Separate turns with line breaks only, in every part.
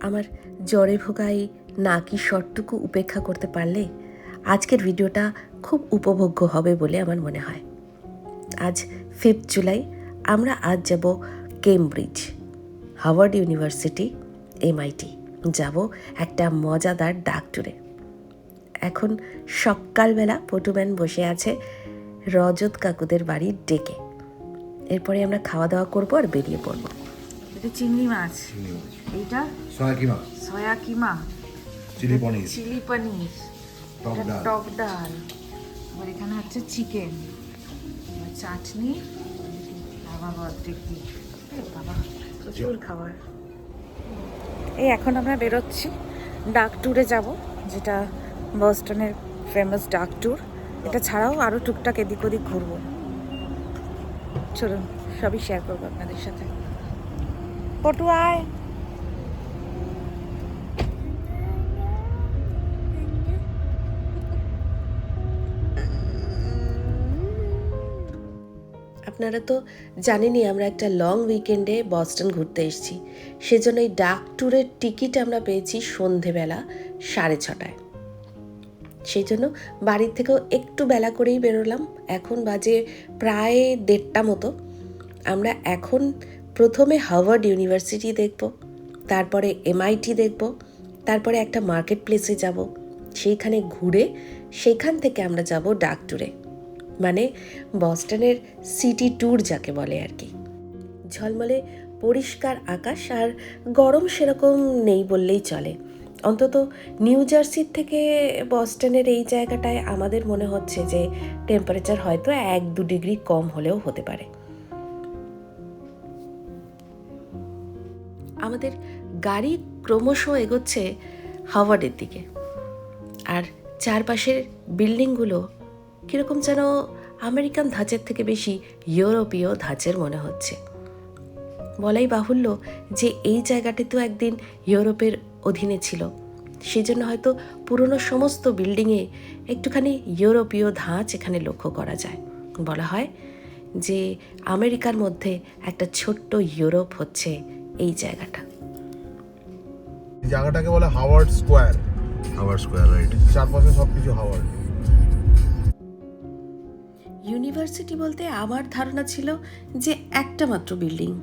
আমার জ্বরে ভোগাই নাকি শটটুকু উপেক্ষা করতে পারলে আজকের ভিডিওটা খুব উপভোগ্য হবে বলে আমার মনে হয়। আজ ফিফথ জুলাই আমরা আজ যাব কেমব্রিজ হাওয়ার্ড ইউনিভার্সিটি এমআইটি যাব একটা মজাদার ডাক ট্যুরে। এখন সকালবেলা পটুম্যান বসে আছে রজত কাকুদের বাড়ির ডেকে। এরপরে আমরা খাওয়া দাওয়া করব আর বেরিয়ে পড়ব।
এটা চিংড়ি মাছ। এইটা?
Soya keema.
Soya keema?
Chilli paneer.
Chilli paneer.
টক ডাল।
টক ডাল। আবার এখানে হচ্ছে চিকেন। চাটনি। বাবা অর্ধেক বাবা প্রচুর খাবার। এই এখন আমরা বেরোচ্ছি। ডাক ট্যুরে যাব যেটা বস্টনের ফেমাস ডাক ট্যুর এটা ছাড়াও আরও টুকটাক এদিক ওদিক ঘুরবো। চলুন সবই শেয়ার করব আপনাদের সাথে। পটু
আপনারা তো জানেনই আমরা একটা লং উইকেন্ডে বস্টন ঘুরতে এসেছি। সেজন্য এই ডাক ট্যুরের টিকিট আমরা পেয়েছি সন্ধেবেলা সাড়ে ছটায়। সেই জন্য বাড়ির থেকেও একটু বেলা করেই বেরোলাম। এখন বাজে প্রায় দেড়টা মতো। আমরা এখন প্রথমে হার্ভার্ড ইউনিভার্সিটি দেখব, তারপরে এমআইটি দেখব, তারপরে একটা মার্কেট প্লেসে যাব। সেইখানে ঘুরে সেখান থেকে আমরা যাব ডাক ট্যুরে। মানে বস্টনের সিটি ট্যুর যাকে বলে আর কি। ঝলমলে পরিষ্কার আকাশ আর গরম সেরকম নেই বললেই চলে। অন্তত নিউ জার্সির থেকে বস্টনের এই জায়গাটায় আমাদের মনে হচ্ছে যে টেম্পারেচার হয়তো এক দু ডিগ্রি কম হলেও হতে পারে। আমাদের গাড়ি ক্রমশ এগোচ্ছে হাওয়ার্ডের দিকে। আর চারপাশের বিল্ডিংগুলো কীরকম যেন আমেরিকান ধাঁচের থেকে বেশি ইউরোপীয় ধাঁচের মনে হচ্ছে। বলাই বাহুল্য যে এই জায়গাটি তো একদিন ইউরোপের অধীনে ছিল। সেজন্য হয়তো পুরনো সমস্ত বিল্ডিংয়ে একটুখানি ইউরোপীয় ধাঁচ এখানে লক্ষ্য করা যায়। বলা হয় যে আমেরিকার মধ্যে একটা ছোট্ট ইউরোপ হচ্ছে এই জায়গাটা।
জায়গাটাকে বলে হাওয়ার্ড স্কোয়ার।
আবার স্কোয়ার রাইট।
চারপাশে সবকিছু হাওয়ার্ড।
ইউনিভার্সিটি বলতে আমার ধারণা ছিল যে একটা মাত্র বিল্ডিং।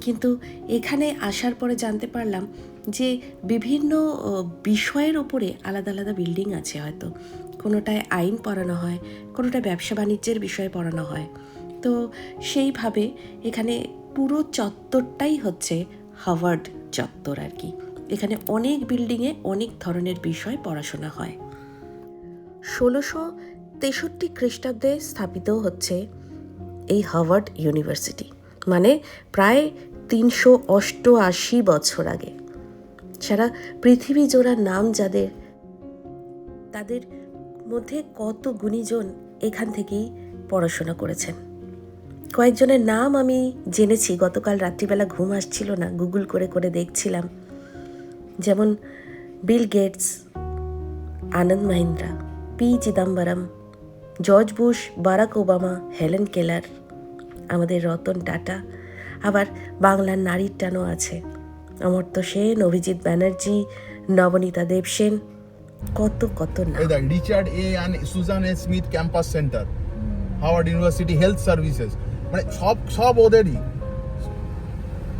কিন্তু এখানে আসার পরে জানতে পারলাম যে বিভিন্ন বিষয়ের ওপরে আলাদা আলাদা বিল্ডিং আছে হয়তো। কোনোটায় আইন পড়ানো হয়, কোনোটায় ব্যবসা বাণিজ্যের বিষয়ে পড়ানো হয়। তো সেইভাবে এখানে পুরো চত্বরটাই হচ্ছে হাওয়ার্ড চত্বর আর কি। এখানে অনেক বিল্ডিংয়ে অনেক ধরনের বিষয় পড়াশোনা হয়। ষোলোশো তেষট্টি খ্রিস্টাব্দে স্থাপিত হচ্ছে এই হার্ভার্ড ইউনিভার্সিটি। মানে প্রায় তিনশো অষ্টআশি বছর আগে। সারা পৃথিবী জোড়া নাম যাদের, তাদের মধ্যে কত গুণীজন এখান থেকেই পড়াশোনা করেছেন। কয়েকজনের নাম আমি জেনেছি, গতকাল রাত্রিবেলা ঘুম আসছিল না, গুগল করে করে দেখছিলাম। যেমন Bill Gates, Anand Mahindra, P Chidambaram George Bush, Barack Obama, Helen Keller, আমাদের রতন টাটা, আবার বাংলার নারীর টানও আছে। অমর্ত্য সেন, অভিজিৎ ব্যানার্জি, নবনীতা দেবসেন কত কত না
Richard A and Susan A Smith campus centre, Harvard university health services মানে সব সব ওদেরই।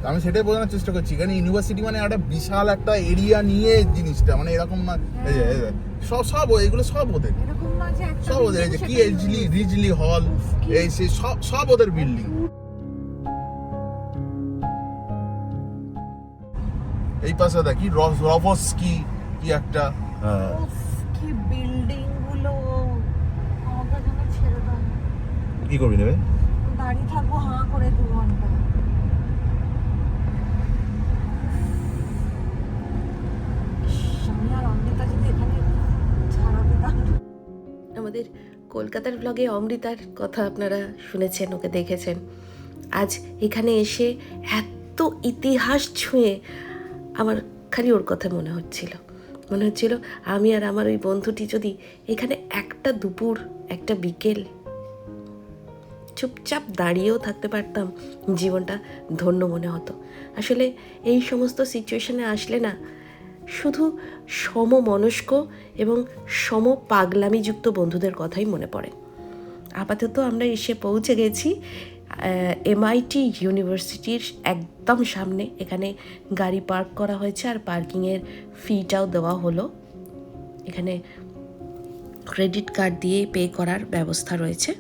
আমি সেটাই বোঝানোর চেষ্টা করছি এখানে ইউনিভার্সিটি মানে একটা বিশাল একটা এরিয়া নিয়ে জিনিসটা মানে এরকম সব সব এগুলো সব ওদের।
একটা
সব ওদের এই যে কি
সেখানে
রিজলি হল এই সে সব সব ওদের বিল্ডিং এই পাশে দেখি রভস্কি কি একটা
হ্যাঁ
কি বিল্ডিংগুলো
কি করবি নেবে?
দাঁড়িয়ে
কলকাতার ব্লগে অমৃতার কথা আপনারা শুনেছেন, ওকে দেখেছেন। আজ এখানে এসে এত ইতিহাস ছুঁয়ে আমার খালি ওর কথা মনে হচ্ছিল। মনে হচ্ছিল আমি আর আমার ওই বন্ধুটি যদি এখানে একটা দুপুর, একটা বিকেল চুপচাপ দাঁড়িয়েও থাকতে পারতাম, জীবনটা ধন্য মনে হতো। আসলে এই সমস্ত সিচুয়েশনে আসলে না শুধু সমমনস্ক এবং সম পাগলামিযুক্ত বন্ধুদের কথাই মনে পড়ে। আপাতত আমরা এসে পৌঁছে গেছি এমআইটি ইউনিভার্সিটির একদম সামনে। এখানে গাড়ি পার্ক করা হয়েছে আর পার্কিংয়ের ফিটাও দেওয়া হলো। এখানে ক্রেডিট কার্ড দিয়ে পে করার ব্যবস্থা রয়েছে।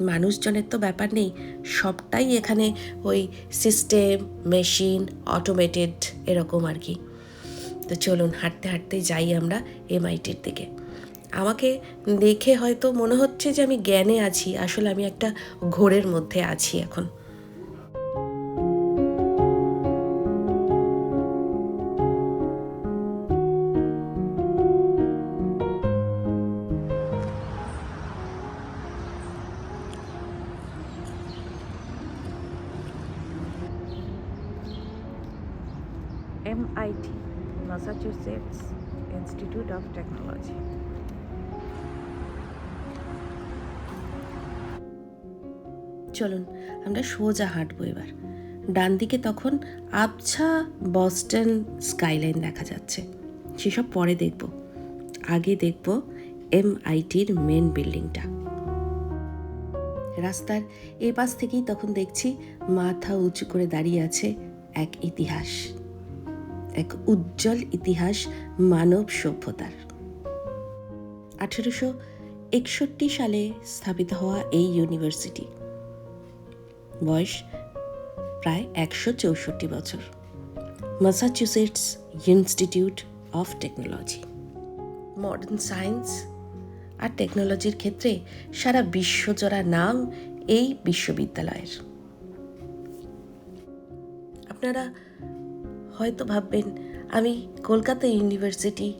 মানুষজনের তো ব্যাপার নেই, সবটাই এখানে ওই সিস্টেম, মেশিন অটোমেটেড এরকম আর কি। তো চলুন হাঁটতে হাঁটতে যাই আমরা এমআইটির দিকে। আমাকে দেখে হয়তো মনে হচ্ছে যে আমি জ্ঞানে আছি আসলে আমি একটা ঘোরের মধ্যে আছি এখন।
MIT, Massachusetts Institute of Technology.
চলুন, আমরা সোজা হাঁটবো এবার। ডান দিকে তখন আবছা বস্টন স্কাইলাইন দেখা যাচ্ছে। সেসব পরে দেখব। আগে দেখব এমআইটির মেন বিল্ডিংটা। রাস্তার এ পাশ থেকেই তখন দেখছি মাথা উঁচু করে দাঁড়িয়ে আছে এক ইতিহাস। এক উজ্জ্বল ইতিহাস মানব সভ্যতার। আঠেরোশো একষট্টি সালে স্থাপিত হওয়া এই ইউনিভার্সিটি। বয়স প্রায় একশো চৌষট্টি বছর। Massachusetts institute of technology. Modern science আর টেকনোলজির ক্ষেত্রে সারা বিশ্বজোড়া নাম এই বিশ্ববিদ্যালয়ের। আপনারা হয়তো ভাববেন, আমি কলকাতা ইউনিভার্সিটি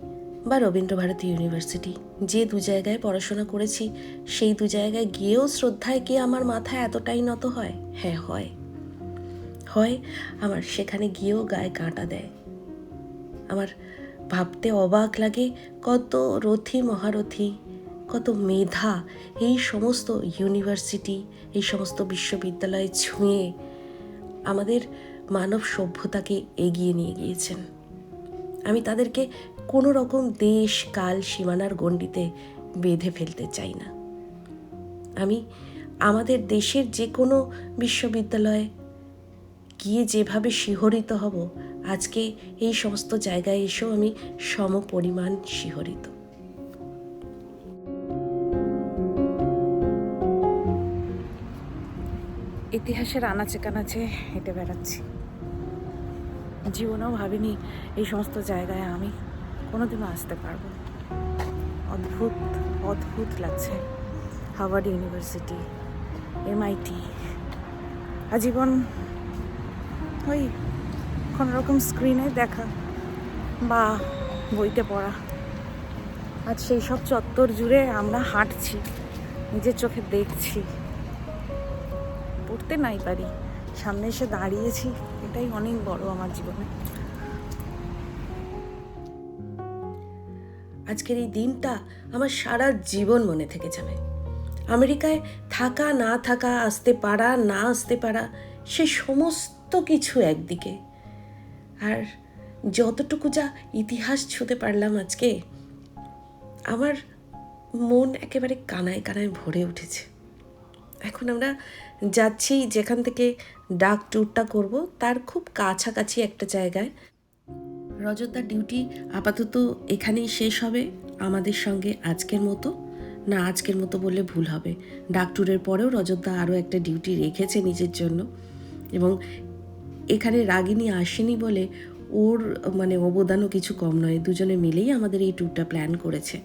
বা রবীন্দ্রভারতী ইউনিভার্সিটি, যে দু জায়গায় পড়াশোনা করেছি, সেই দু জায়গায় গিয়েও শ্রদ্ধায় কি আমার মাথা এতটাই নত হয়? হ্যাঁ হয়। হয়, আমার সেখানে গিয়েও গায়ে কাঁটা দেয়। আমার ভাবতে অবাক লাগে কত রথী মহারথী, কত মেধা এই সমস্ত ইউনিভার্সিটি, এই সমস্ত বিশ্ববিদ্যালয়ে ছুঁয়ে আমাদের মানব সভ্যতাকে এগিয়ে নিয়ে গিয়েছেন। আমি তাদেরকে কোনো রকম দেশ, কাল, সীমানার গণ্ডিতে বেঁধে ফেলতে চাই না। আমি আমাদের দেশের যে কোনো বিশ্ববিদ্যালয়ে গিয়ে যেভাবে শিহরিত হব, আজকে এই সমস্ত জায়গায় এসেও আমি সম পরিমাণ শিহরিত।
ইতিহাসের আনাচে কানাচে হেঁটে বেড়াচ্ছি। জীবনেও ভাবিনি এই সমস্ত জায়গায় আমি কোনোদিনও আসতে পারব। অদ্ভুত অদ্ভুত লাগছে হাওয়ার্ড ইউনিভার্সিটি এমআইটি আজীবন ওই রকম স্ক্রিনে দেখা বা বইতে পড়া। আজ সেই সব চত্বর জুড়ে আমরা হাঁটছি, নিজের চোখে দেখছি। পড়তে নাই পারি, সামনে এসে দাঁড়িয়েছি। এটাই অনেক বড় আমার জীবনে।
আজকের এই দিনটা আমার সারা জীবন মনে থেকে যাবে। আমেরিকায় থাকা, না থাকা, আসতে পারা, না আসতে পারা, সে সমস্ত কিছু একদিকে। আর যতটুকু যা ইতিহাস ছুঁতে পারলাম আজকে, আমার মন একেবারে কানায় কানায় ভরে উঠেছে। এখন আমরা যাচ্ছি যেখান থেকে ডাক ট্যুরটা করব, তার খুব কাছাকাছি একটা জায়গায়। রজতদার ডিউটি আপাতত এখানেই শেষ হবে, আমাদের সঙ্গে আজকের মতো। না, আজকের মতো বললে ভুল হবে। ডাক ট্যুরের পরেও রজতদা আরও একটা ডিউটি রেখেছে নিজের জন্য। এবং এখানে রাগিনী আসেনি বলে ওর মানে অবদানও কিছু কম নয়, দুজনে মিলেই আমাদের এই ট্যুরটা প্ল্যান করেছে।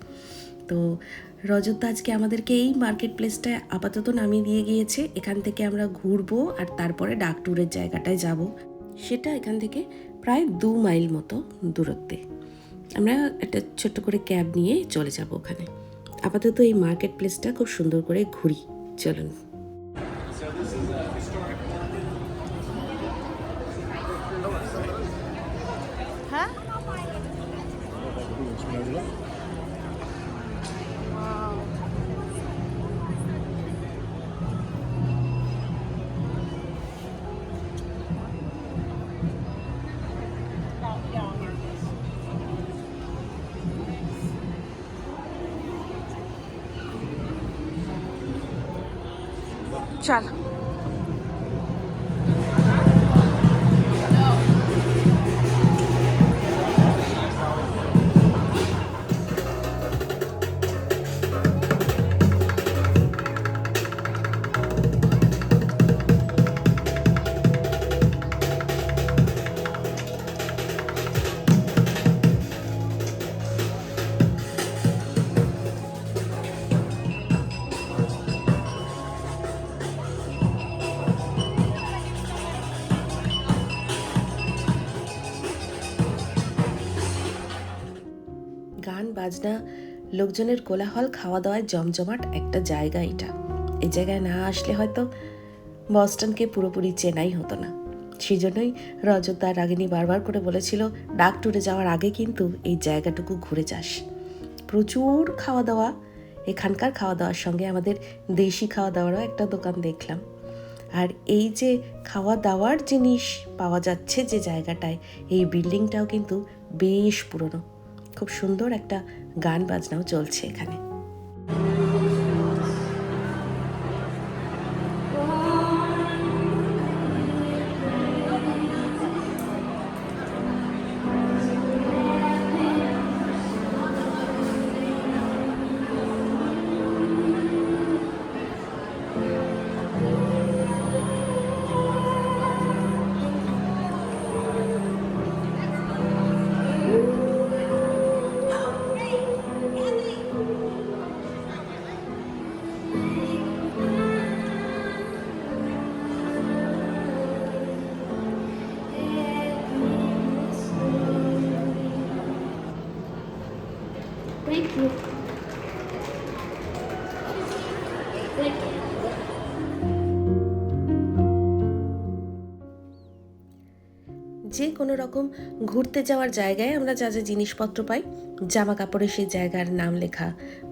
তো রজত আজকে আমাদেরকে এই মার্কেট প্লেসটায় আপাতত নামিয়ে দিয়ে গিয়েছে। এখান থেকে আমরা ঘুরবো আর তারপরে ডাক ট্যুরের জায়গাটায় যাব। সেটা এখান থেকে প্রায় দু মাইল মতো দূরত্বে। আমরা একটা ছোট্ট করে ক্যাব নিয়ে চলে যাব ওখানে। আপাতত এই মার্কেট প্লেসটা খুব সুন্দর করে ঘুরি। চলুন। বাজনা লোকজনের কোলাহল খাওয়া দাওয়ায় জমজমাট একটা জায়গা এটা। এই জায়গায় না আসলে হয়তো বস্টনকে পুরোপুরি চেনাই হতো না। সেই জন্যই রজত দা রাগিনী বারবার করে বলেছিল, ডাক ট্যুরে যাওয়ার আগে কিন্তু এই জায়গাটুকু ঘুরে যাস। প্রচুর খাওয়া দাওয়া এখানকার খাওয়া দাওয়ার সঙ্গে আমাদের দেশি খাওয়া দাওয়ারও একটা দোকান দেখলাম। আর এই যে খাওয়া দাওয়ার জিনিস পাওয়া যাচ্ছে যে জায়গাটায়, এই বিল্ডিংটাও কিন্তু বেশ পুরনো। খুব সুন্দর একটা গান বাজনাও চলছে এখানে। যে কোনো রকম ঘুরতে যাওয়ার জায়গায় আমরা যা যা জিনিসপত্র পাই জামা কাপড়ে সেই জায়গার নাম লেখা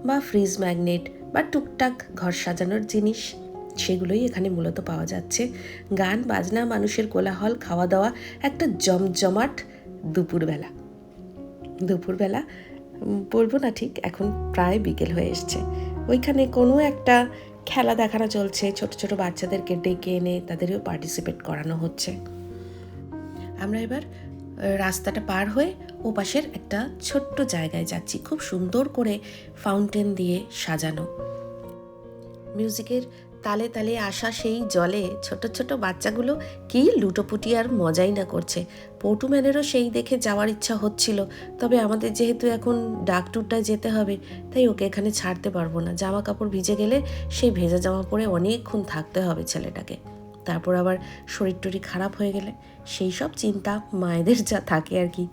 বা ফ্রিজ ম্যাগনেট বা টুকটাক ঘর সাজানোর জিনিস, সেগুলোই এখানে মূলত পাওয়া যাচ্ছে। গান, বাজনা, মানুষের কোলাহল খাওয়া দাওয়া একটা জমজমাট দুপুরবেলা। দুপুরবেলা বলব না ঠিক, এখন প্রায় বিকেল হয়ে এসছে। ওইখানে কোনো একটা খেলা দেখানো চলছে, ছোট ছোট বাচ্চাদেরকে ডেকে এনে তাদেরও পার্টিসিপেট করানো হচ্ছে। আমরা এবার রাস্তাটা পার হয়ে ওপাশের একটা ছোট্ট জায়গায় যাচ্ছি। খুব সুন্দর করে ফাউন্টেন দিয়ে সাজানো। মিউজিকের তালে তালে আসা সেই জলে ছোট ছোট বাচ্চাগুলো কি লুটোপুটি আর মজাই না করছে। পটুম্যানেরও সেই দেখে যাওয়ার ইচ্ছা হচ্ছিল, তবে আমাদের যেহেতু এখন ডাক ট্যুরটায় যেতে হবে, তাই ওকে এখানে ছাড়তে পারব না। জামা কাপড় ভিজে গেলে সেই ভেজা জামা পরে অনেকক্ষণ থাকতে হবে ছেলেটাকে। তারপর আবার শরীর টরীর খারাপ হয়ে গেলে সেই সব চিন্তা মায়েদের যা থাকে আর কি।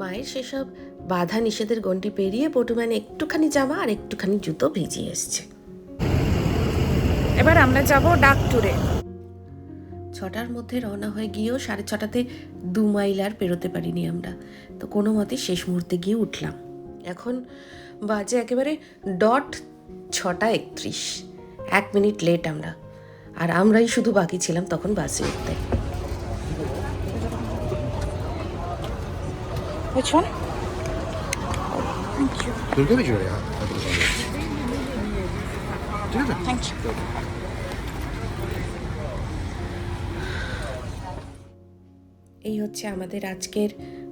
মায়ের সেসব বাধা নিষেধের গন্ডি পেরিয়ে পটুম্যান একটুখানি জামা আর একটুখানি জুতো ভিজিয়ে এসছে।
এবার আমরা যাব ডাক ট্যুরে
ছটার মধ্যে রওনা হয়ে গিয়েও সাড়ে ছটাতে দু মাইল আর পেরোতে পারিনি আমরা। তো কোনো মতে শেষ মুহূর্তে গিয়ে উঠলাম। এখন বাজে একেবারে ডট ছটা একত্রিশ। এক মিনিট লেট আমরা। আর আমরাই শুধু বাকি ছিলাম তখন বাসে উঠতে।
Which one? Thank you.
এই হচ্ছে আমাদের আজকের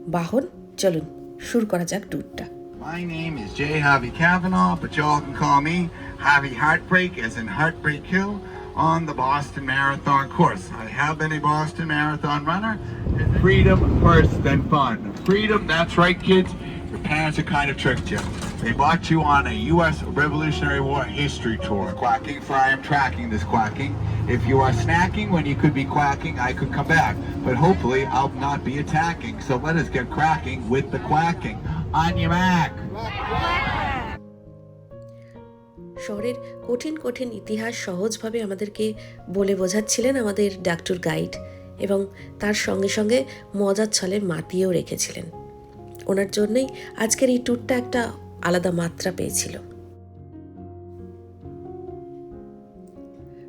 বাহন। চলুন শুরু করা যাক ট্যুরটা
My name is Jay Javi Kavanaugh, but y'all can call me Javi Heartbreak, as in Heartbreak Hill, on the Boston Marathon course. I have been a Boston Marathon runner. Freedom first, then fun. Freedom, that's right, kids. Your parents are kind of tricked you. They bought you on a U.S. Revolutionary War history tour. Quacking, for I am tracking this quacking. If you are snacking when you could be quacking, I could come back. But hopefully, I'll not be attacking. So let us get cracking with the quacking. On your back.
শহরের কঠিন কঠিন ইতিহাস সহজভাবে আমাদেরকে বলে বোঝাচ্ছিলেন আমাদের doctor guide এবং তার সঙ্গে সঙ্গে মজার ছলে মাতিয়েও রেখেছিলেন ওনার জন্যই আজকের এই ট্যুরটা একটা আলাদা মাত্রা পেয়েছিল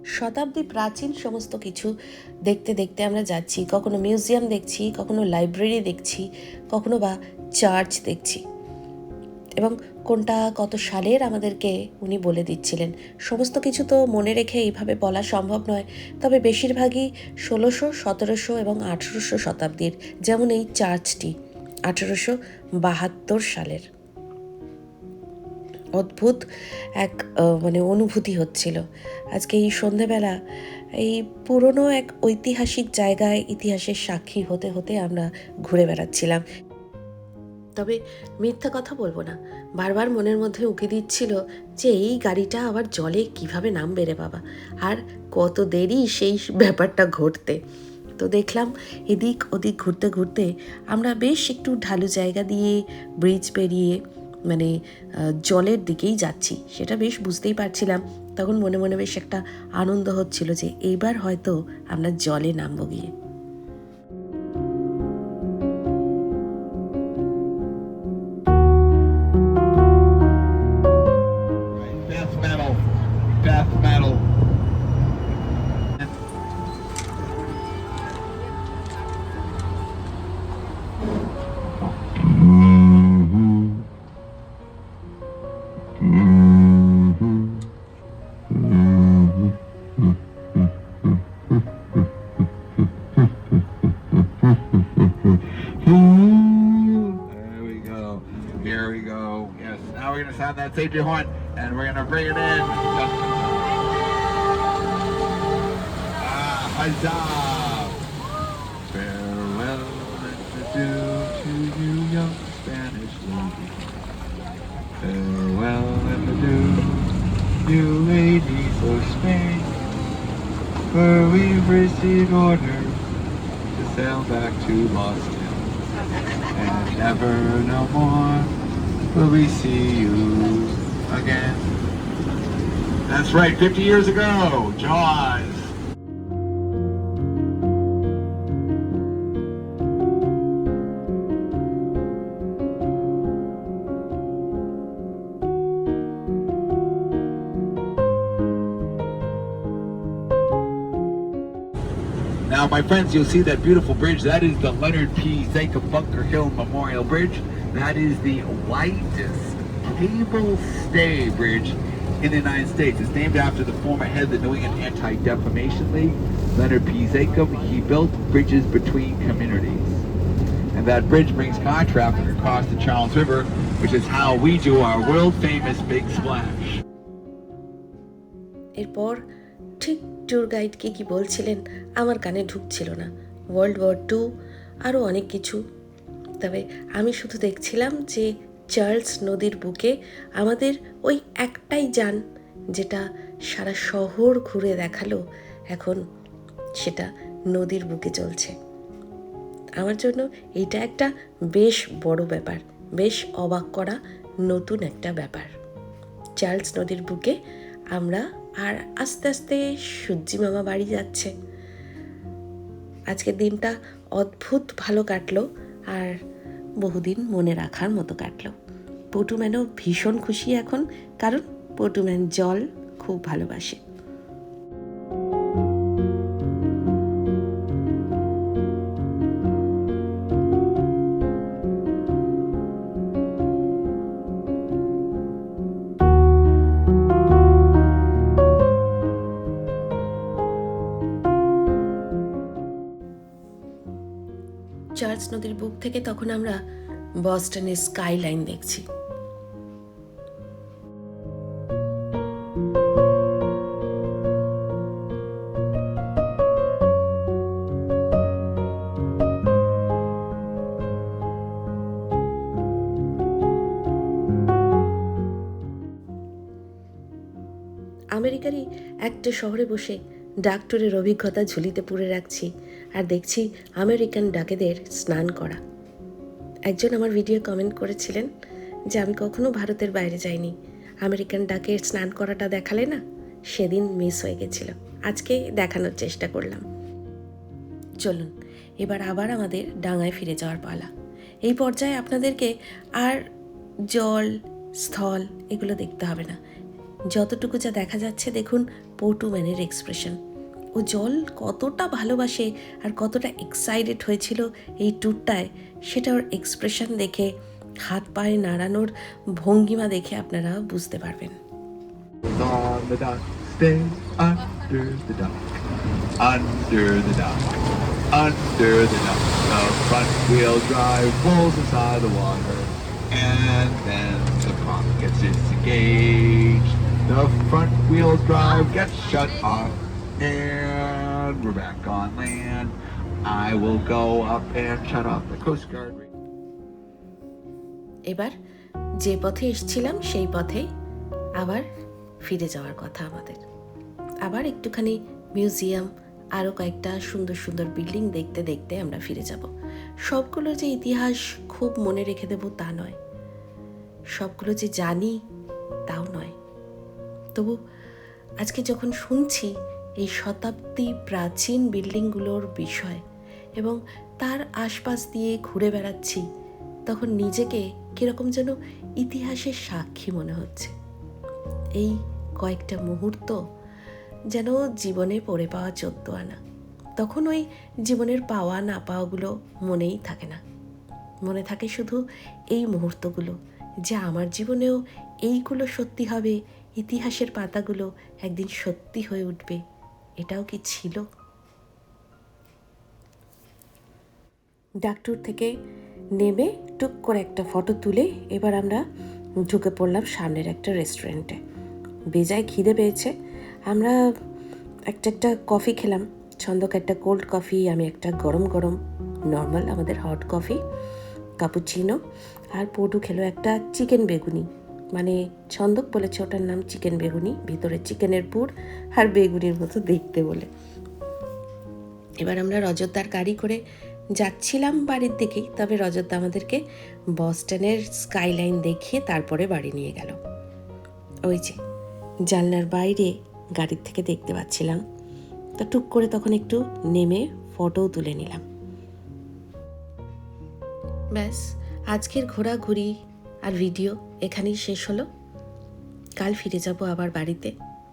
শতাব্দী প্রাচীন সমস্ত কিছু দেখতে দেখতে আমরা যাচ্ছি, কখনো মিউজিয়াম দেখছি, কখনো লাইব্রেরি দেখছি, কখনো বা চার্চ দেখছি। এবং কোনটা কত সালের আমাদেরকে উনি বলে দিচ্ছিলেন। সমস্ত কিছু তো মনে রেখে এইভাবে বলা সম্ভব নয়, তবে বেশিরভাগই ষোলোশো, সতেরোশো এবং আঠেরোশো শতাব্দীর, যেমন এই চার্চটি, আঠেরোশো বাহাত্তর সালের। অদ্ভুত এক মানে অনুভূতি হচ্ছিল। আজকে এই সন্ধেবেলা এই পুরনো এক ঐতিহাসিক জায়গায় ইতিহাসের সাক্ষী হতে হতে আমরা ঘুরে বেড়াচ্ছিলাম। তবে মিথ্যা কথা বলব না। বারবার মনের মধ্যে উঁকি দিচ্ছিল যে এই গাড়িটা আবার জলে কীভাবে নামবে রে বাবা? আর কত দেরি সেই ব্যাপারটা ঘটতে। তো দেখলাম এদিক ওদিক ঘুরতে ঘুরতে আমরা বেশ একটু ঢালু জায়গা দিয়ে ব্রিজ পেরিয়ে মানে জলের দিকেই যাচ্ছি। সেটা বেশ বুঝতেই পারছিলাম। তখন মনে মনে বেশ একটা আনন্দ হচ্ছিল যে এইবার হয়তো আমরা জলে নামবো গিয়ে।
Safety horn, and we're gonna bring it in. Ah, huzzah! Farewell and adieu to you, young Spanish lady. Farewell and adieu, you ladies of Spain. For we've received orders to sail back to Boston. And never no more will we see you again. That's right, 50 years ago, Jaws. Now, my friends, you'll see that beautiful bridge. That is the Leonard P. Zanka Bunker Hill Memorial Bridge. That is the widest cable stay bridge in the United States. It's named after the former head of the New England Anti-Defamation League, Leonard P. Zakum. He built bridges between communities. And that bridge brings car traffic across the Charles River, which is how we do our world-famous Big Splash.
এরপর ঠিক tour গাইডকে কি বলছিলেন আমার কানে ঢুকছিল না world war two আরও অনেক কিছু তবে আমি শুধু দেখছিলাম যে চার্লস নদীর বুকে আমাদের ওই একটাই যান, যেটা সারা শহর ঘুরে দেখাল। এখন সেটা নদীর বুকে চলছে। আমার জন্য এটা একটা বেশ বড় ব্যাপার, বেশ অবাক করা নতুন একটা ব্যাপার। চার্লস নদীর বুকে আমরা আর আস্তে আস্তে সূর্যি মামা বাড়ি যাচ্ছে। আজকের দিনটা অদ্ভুত ভালো কাটলো আর বহুদিন মনে রাখার মতো কাটলো। পটুম্যানও ভীষণ খুশি এখন, কারণ পটুম্যান জল খুব ভালোবাসে। চার্চ নদীর বুক থেকে তখন আমরা বস্টনের স্কাই লাইন দেখছি। শহরে বসে ডাক্তারের অভিজ্ঞতা ঝুলিতে পুরে রাখছি আর দেখছি আমেরিকান ডাকেদের স্নান করা। একজন আমার ভিডিও কমেন্ট করেছিলেন যে আমি কখনো ভারতের বাইরে যাইনি। আমেরিকান ডাকের স্নান করাটা দেখালে না সেদিন মিস হয়ে গেছিল। আজকে দেখানোর চেষ্টা করলাম। চলুন, এবার আবার আমাদের ডাঙায় ফিরে যাওয়ার পালা। এই পর্যায়ে আপনাদেরকে আর জল, স্থল এগুলো দেখতে হবে না। যতটুকু যা দেখা যাচ্ছে দেখুন পোর্টুম্যানের এক্সপ্রেশন ও জল কতটা ভালোবাসে আর কতটা এক্সাইটেড হয়েছিল এই ট্যুরটায় সেটা ওর এক্সপ্রেশন দেখে, হাত পায়ে নাড়ানোর ভঙ্গিমা দেখে আপনারা বুঝতে পারবেন।
And then the prompt gets disengaged. The front wheel drive gets shut off. And we're back on land. I will go up and shut off the Coast Guard.
এবার যে পথে এসছিলাম, সেই পথে আবার ফিরে যাওয়ার কথা আমাদের আবার একটুখানি মিউজিয়াম আরও কয়েকটা সুন্দর সুন্দর বিল্ডিং দেখতে দেখতে আমরা ফিরে যাব সবগুলো যে ইতিহাস খুব মনে রেখে দেব তা নয় সবগুলো যে জানি, তাও নয় তবু আজকে যখন শুনছি এই শতাব্দী প্রাচীন বিল্ডিংগুলোর বিষয় এবং তার আশপাশ দিয়ে ঘুরে বেড়াচ্ছি, তখন নিজেকে কীরকম যেন ইতিহাসের সাক্ষী মনে হচ্ছে। এই কয়েকটা মুহূর্ত যেন জীবনে পড়ে পাওয়া চোদ্দ আনা। তখন ওই জীবনের পাওয়া না পাওয়াগুলো মনেই থাকে না। মনে থাকে শুধু এই মুহূর্তগুলো যে আমার জীবনেও এইগুলো সত্যি হবে ইতিহাসের পাতাগুলো একদিন সত্যি হয়ে উঠবে। এটাও কি ছিল? ডাক্তার থেকে নেমে টুক করে একটা ফটো তুলে এবার আমরা ঢুকে পড়লাম সামনের একটা রেস্টুরেন্টে। বেজায় খিদে পেয়েছে। আমরা একটা একটা কফি খেলাম। ছন্দক একটা কোল্ড কফি, আমি একটা গরম গরম, নর্মাল আমাদের হট কফি কাপুচিনো আর পটু খেলো একটা চিকেন বেগুনি। মানে ছন্দক বলেছে ওটার নাম চিকেন বেগুনি, ভিতরে চিকেনের পুর আর বেগুনির মতো দেখতে বলে। এবার আমরা রজতদার গাড়ি করে যাচ্ছিলাম বাড়ির দিকেই, তবে রজতদা আমাদেরকে বস্টনের স্কাইলাইন দেখিয়ে তারপরে বাড়ি নিয়ে গেল। ওই যে, জানলার বাইরে গাড়ির থেকে দেখতে পাচ্ছিলাম। তা টুক করে তখন একটু নেমে ফটোও তুলে নিলাম। ব্যাস, আজকের ঘোরাঘুরি আর ভিডিও এখানেই শেষ হলো। কাল ফিরে যাব আবার বাড়িতে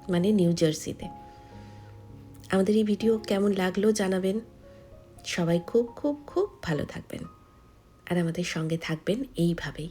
মানে নিউ জার্সিতে। আমাদের এই ভিডিও কেমন লাগল জানাবেন। সবাই খুব খুব খুব ভালো থাকবেন। আর আমাদের সঙ্গে থাকবেন এইভাবেই।